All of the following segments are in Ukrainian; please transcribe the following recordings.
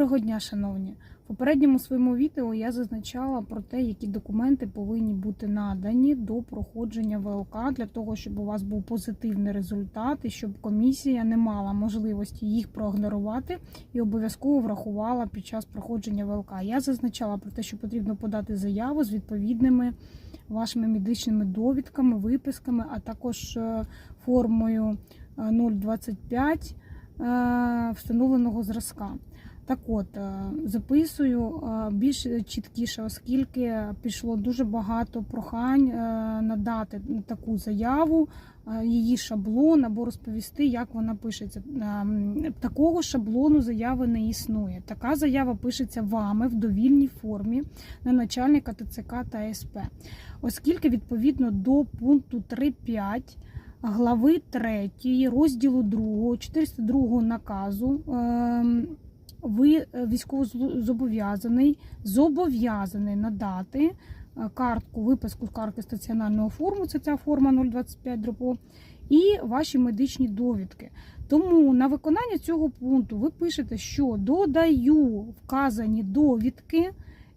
Доброго дня, шановні. В попередньому своєму відео я зазначала про те, які документи повинні бути надані до проходження ВЛК для того, щоб у вас був позитивний результат і щоб комісія не мала можливості їх проігнорувати і обов'язково врахувала під час проходження ВЛК. Я зазначала про те, що потрібно подати заяву з відповідними вашими медичними довідками, виписками, а також е, формою е, 025 е, встановленого зразка. Так от, е, записую е, більш чіткіше, оскільки пішло дуже багато прохань е, надати таку заяву, її шаблон або розповісти, як вона пишеться. Такого шаблону заяви не існує. Така заява пишеться вами в довільній формі на начальника ТЦК та СП. Оскільки відповідно до пункту 3.5 глави 3 розділу 2 402 наказу ем, ви е, військовозобов'язаний зобов'язаний надати е, картку, виписку з картки стаціонарного форму, це ця форма 025 дропо, і ваші медичні довідки. Тому на виконання цього пункту ви пишете, що додаю вказані довідки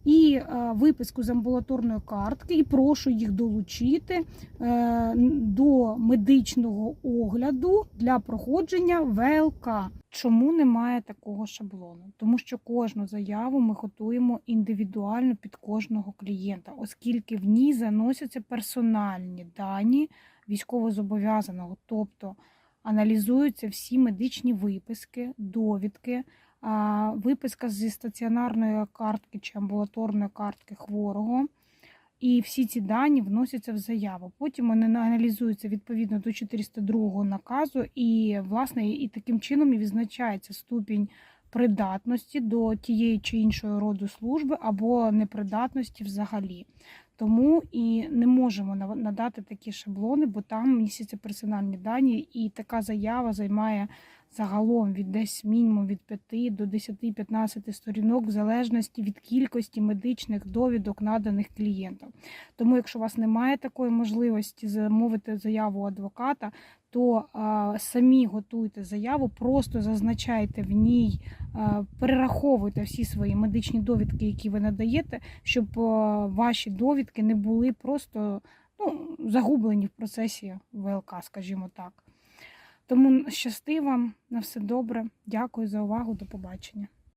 і е, виписку з амбулаторної картки, і прошу їх долучити е, до медичного огляду для проходження ВЛК. Чому немає такого шаблону? Тому що кожну заяву ми готуємо індивідуально під кожного клієнта, оскільки в ній заносяться персональні дані військовозобов'язаного, тобто аналізуються всі медичні виписки, довідки, виписка зі стаціонарної картки чи амбулаторної картки хворого. І всі ці дані вносяться в заяву. Потім вони аналізуються відповідно до 402 наказу, і власне і таким чином і відзначається ступінь придатності до тієї чи іншої роду служби або непридатності взагалі. Тому і не можемо надати такі шаблони, бо там містяться персональні дані, і така заява займає загалом від десь мінімум від 5 до 10-15 сторінок, в залежності від кількості медичних довідок наданих клієнтам. Тому, якщо у вас немає такої можливості замовити заяву адвоката, то а, самі готуйте заяву, просто зазначайте в ній, а, перераховуйте всі свої медичні довідки, які ви надаєте, щоб а, ваші довідки не були просто ну, загублені в процесі ВЛК, скажімо так. Тому щасти вам на все добре. Дякую за увагу. До побачення.